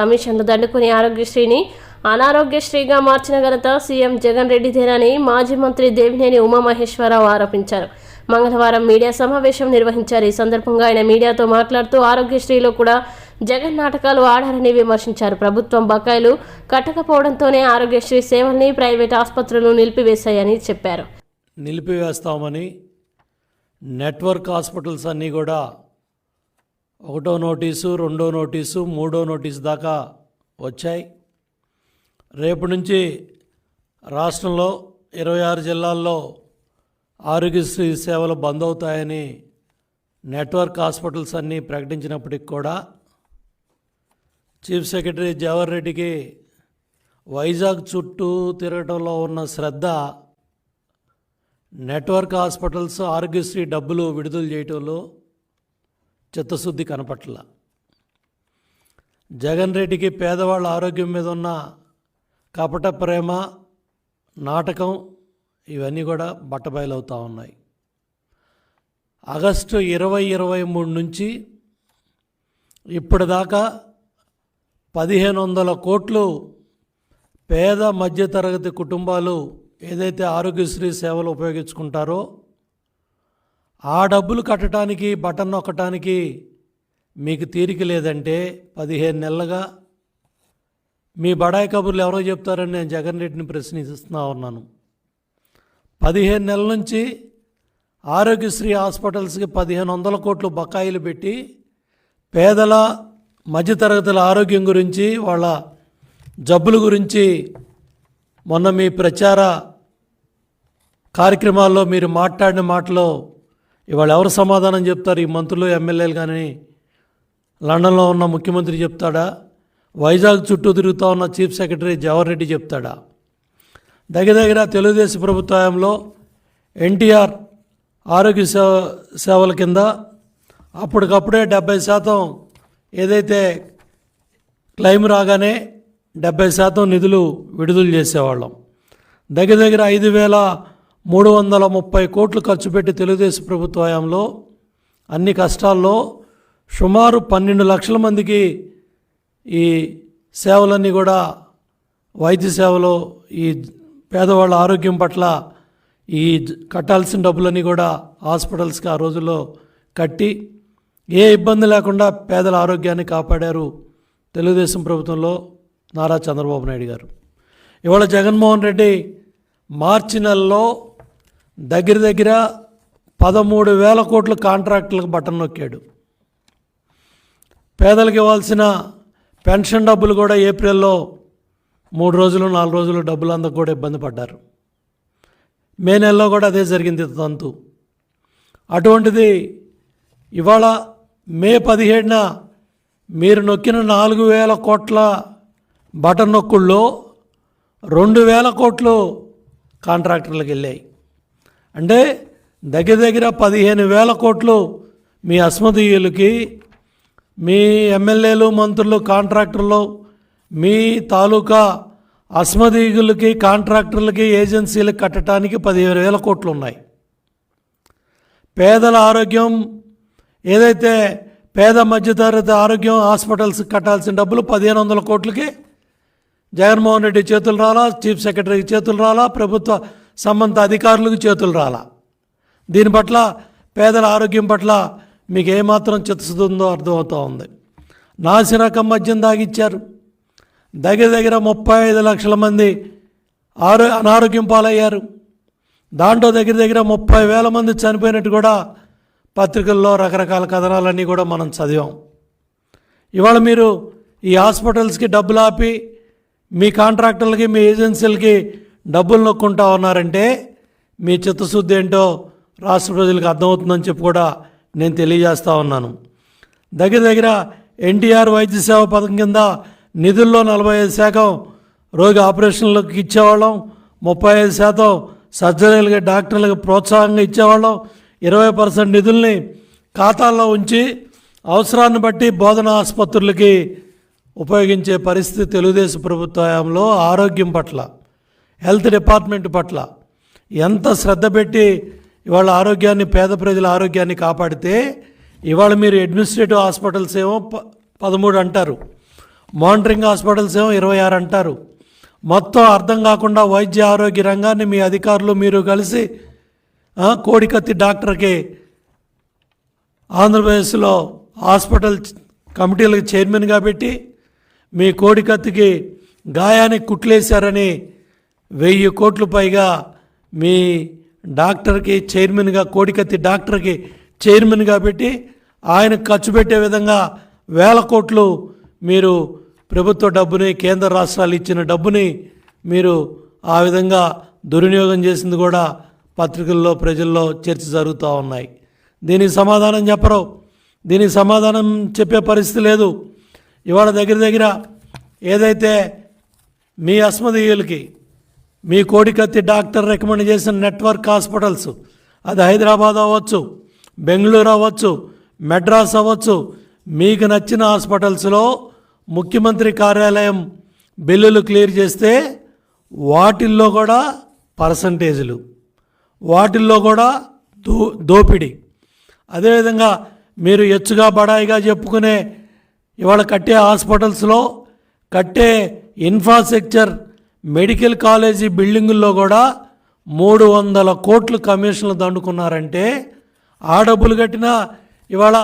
కమిషన్లు దండుకుని ఆరోగ్యశ్రీని అనారోగ్యశ్రీగా మార్చిన ఘనత సీఎం జగన్ రెడ్డిదేనని మాజీ మంత్రి దేవినేని ఉమామహేశ్వరరావు ఆరోపించారు. మంగళవారం మీడియా సమావేశం నిర్వహించారు. ఈ సందర్భంగా ఆయన మీడియాతో మాట్లాడుతూ ఆరోగ్యశ్రీలో కూడా జగన్ నాటకాలు ఆడారని విమర్శించారు. ప్రభుత్వం బకాయిలు కట్టకపోవడంతోనే ఆరోగ్యశ్రీ సేవల్ని ప్రైవేట్ ఆసుపత్రులు నిలిపివేశాయని చెప్పారు. నిలిపివేస్తామని నెట్వర్క్ హాస్పిటల్స్ అన్నీ కూడా ఒకటో నోటీసు రెండో నోటీసు మూడో నోటీసు దాకా వచ్చాయి. రేపు నుంచి రాష్ట్రంలో ఇరవై ఆరు జిల్లాల్లో ఆరోగ్యశ్రీ సేవలు బంద్ అవుతాయని నెట్వర్క్ హాస్పిటల్స్ అన్నీ ప్రకటించినప్పటికి కూడా చీఫ్ సెక్రటరీ జవహర్ రెడ్డికి వైజాగ్ చుట్టూ తిరగటంలో ఉన్న శ్రద్ధ నెట్వర్క్ హాస్పిటల్స్ ఆరోగ్యశ్రీ డబ్బులు విడుదల చేయటంలో చిత్తశుద్ధి కనపట్ల. జగన్ రెడ్డికి పేదవాళ్ళ ఆరోగ్యం మీద ఉన్న కపట ప్రేమ నాటకం ఇవన్నీ కూడా బట్టబయలవుతూ ఉన్నాయి. ఆగస్టు ఇరవై ఇరవై మూడు నుంచి ఇప్పటిదాకా పదిహేను వందల కోట్లు పేద మధ్యతరగతి కుటుంబాలు ఏదైతే ఆరోగ్యశ్రీ సేవలు ఉపయోగించుకుంటారో ఆ డబ్బులు కట్టడానికి బటన్ నొక్కటానికి మీకు తీరిక లేదంటే పదిహేను నెలలుగా మీ బడాయి కబుర్లు ఎవరో చెప్తారని నేను జగన్ రెడ్డిని ప్రశ్నిస్తున్నా ఉన్నాను. పదిహేను నెలల నుంచి ఆరోగ్యశ్రీ హాస్పిటల్స్కి పదిహేను వందల కోట్లు బకాయిలు పెట్టి పేదల మధ్యతరగతుల ఆరోగ్యం గురించి వాళ్ళ జబ్బుల గురించి మొన్న మీ ప్రచార కార్యక్రమాల్లో మీరు మాట్లాడిన మాటలో ఇవాళ ఎవరు సమాధానం చెప్తారు? ఈ మంత్రులు ఎమ్మెల్యేలు కానీ లండన్లో ఉన్న ముఖ్యమంత్రి చెప్తాడా? వైజాగ్ చుట్టూ తిరుగుతూ ఉన్న చీఫ్ సెక్రటరీ జవహర్ రెడ్డి చెప్తాడా? దగ్గర దగ్గర తెలుగుదేశం ప్రభుత్వంలో ఎన్టీఆర్ ఆరోగ్య సేవ సేవల కింద అప్పటికప్పుడే డెబ్బై శాతం ఏదైతే క్లెయిమ్ రాగానే డెబ్బై శాతం నిధులు విడుదల చేసేవాళ్ళం. దగ్గర దగ్గర ఐదు వేల మూడు వందల ముప్పై కోట్లు ఖర్చు పెట్టి తెలుగుదేశం ప్రభుత్వ హయాంలో అన్ని కష్టాల్లో సుమారు పన్నెండు లక్షల మందికి ఈ సేవలన్నీ కూడా వైద్య సేవలు ఈ పేదవాళ్ళ ఆరోగ్యం పట్ల ఈ కట్టాల్సిన డబ్బులన్నీ కూడా హాస్పిటల్స్కి ఆ రోజుల్లో కట్టి ఏ ఇబ్బంది లేకుండా పేదల ఆరోగ్యాన్ని కాపాడారు తెలుగుదేశం ప్రభుత్వంలో నారా చంద్రబాబు నాయుడు గారు. ఇవాళ జగన్మోహన్ రెడ్డి మార్చి నెలలో దగ్గర దగ్గర పదమూడు వేల కోట్ల కాంట్రాక్టులకు బటన్ నొక్కాడు. పేదలకు ఇవ్వాల్సిన పెన్షన్ డబ్బులు కూడా ఏప్రిల్లో మూడు రోజులు నాలుగు రోజులు డబ్బులు అందకు కూడా ఇబ్బంది పడ్డారు. మే నెలలో కూడా అదే జరిగింది తంతు. అటువంటిది ఇవాళ మే పదిహేడున మీరు నొక్కిన నాలుగు వేల కోట్ల బటన్ నొక్కుల్లో రెండు వేల కోట్లు కాంట్రాక్టర్లకు వెళ్ళాయి. అంటే దగ్గర దగ్గర పదిహేను వేల కోట్లు మీ అస్మదీయులకి మీ ఎమ్మెల్యేలు మంత్రులు కాంట్రాక్టర్లు మీ తాలూకా అస్మదీయులకి కాంట్రాక్టర్లకి ఏజెన్సీలకు కట్టడానికి పదిహేను వేల కోట్లు ఉన్నాయి పేదల ఆరోగ్యం ఏదైతే పేద మధ్యతరగతి ఆరోగ్యం హాస్పిటల్స్ కట్టాల్సిన డబ్బులు పదిహేను వందల కోట్లకి జగన్మోహన్ రెడ్డి చేతులు రాలా చీఫ్ సెక్రటరీ చేతులు రాలా ప్రభుత్వ సంబంధ అధికారులకు చేతులు రాలా. దీని పట్ల పేదల ఆరోగ్యం పట్ల మీకు ఏమాత్రం చిత్తశుద్ధి అర్థమవుతూ ఉంది. నాసిరకం మద్యం తాగిచ్చారు దగ్గర దగ్గర ముప్పై ఐదు లక్షల మంది ఆరో అనారోగ్యం పాలయ్యారు. దాంట్లో దగ్గర దగ్గర ముప్పై వేల మంది చనిపోయినట్టు కూడా పత్రికల్లో రకరకాల కథనాలన్నీ కూడా మనం చదివాం. ఇవాళ మీరు ఈ హాస్పిటల్స్కి డబ్బులు ఆపి మీ కాంట్రాక్టర్లకి మీ ఏజెన్సీలకి డబ్బులు నొక్కుంటా ఉన్నారంటే మీ చిత్తశుద్ధి ఏంటో రాష్ట్ర ప్రజలకు అర్థమవుతుందని చెప్పి కూడా నేను తెలియజేస్తా ఉన్నాను. దగ్గర దగ్గర ఎన్టీఆర్ వైద్య సేవ పథకం కింద నిధుల్లో నలభై ఐదు శాతం రోగి ఆపరేషన్లకు ఇచ్చేవాళ్ళం ముప్పై ఐదు శాతం సర్జరీలకి డాక్టర్లకు ప్రోత్సాహంగా ఇచ్చేవాళ్ళం ఇరవై పర్సెంట్ నిధుల్ని ఖాతాల్లో ఉంచి అవసరాన్ని బట్టి బోధన ఆసుపత్రులకి ఉపయోగించే పరిస్థితి తెలుగుదేశం ప్రభుత్వ హయాంలో ఆరోగ్యం పట్ల. హెల్త్ డిపార్ట్మెంట్ పట్ల ఎంత శ్రద్ధ పెట్టి ఇవాళ ఆరోగ్యాన్ని పేద ప్రజల ఆరోగ్యాన్ని కాపాడితే ఇవాళ మీరు అడ్మినిస్ట్రేటివ్ హాస్పిటల్స్ ఏమో ప పదమూడు అంటారు. మానిటరింగ్ హాస్పిటల్స్ ఏమో ఇరవై ఆరు అంటారు. మొత్తం అర్థం కాకుండా వైద్య ఆరోగ్య రంగాన్ని మీ అధికారులు మీరు కలిసి కోడికత్తి డాక్టర్కి ఆంధ్రప్రదేశ్లో హాస్పిటల్ కమిటీలకు చైర్మన్గా పెట్టి మీ కోడికత్తికి గాయానికి కుట్లేశారని వెయ్యి కోట్లు పైగా మీ డాక్టర్కి చైర్మన్గా కోడికత్తి డాక్టర్కి చైర్మన్గా పెట్టి ఆయన ఖర్చు పెట్టే విధంగా వేల కోట్లు మీరు ప్రభుత్వ డబ్బుని కేంద్ర రాష్ట్రాలు ఇచ్చిన డబ్బుని మీరు ఆ విధంగా దుర్వినియోగం చేసింది కూడా పత్రికల్లో ప్రజల్లో చర్చ జరుగుతూ ఉన్నాయి. దీనికి సమాధానం చెప్పరు. దీనికి సమాధానం చెప్పే పరిస్థితి లేదు. ఇవాళ దగ్గర దగ్గర ఏదైతే మీ అస్మదీయులకి మీ కోడికత్తి డాక్టర్ రికమెండ్ చేసిన నెట్వర్క్ హాస్పిటల్స్. అది హైదరాబాద్ అవ్వచ్చు బెంగళూరు అవ్వచ్చు మెడ్రాస్ అవ్వచ్చు. మీకు నచ్చిన హాస్పిటల్స్లో ముఖ్యమంత్రి కార్యాలయం బిల్లులు క్లియర్ చేస్తే వాటిల్లో కూడా పర్సంటేజీలు వాటిల్లో కూడా దో దోపిడీ. అదేవిధంగా మీరు ఎచ్చుగా బడాయిగా చెప్పుకునే ఇవాళ కట్టే హాస్పిటల్స్లో కట్టే ఇన్ఫ్రాస్ట్రక్చర్ మెడికల్ కాలేజీ బిల్డింగుల్లో కూడా మూడు వందల కోట్లు కమిషన్లు దండుకున్నారంటే ఆ డబ్బులు కట్టినా ఇవాళ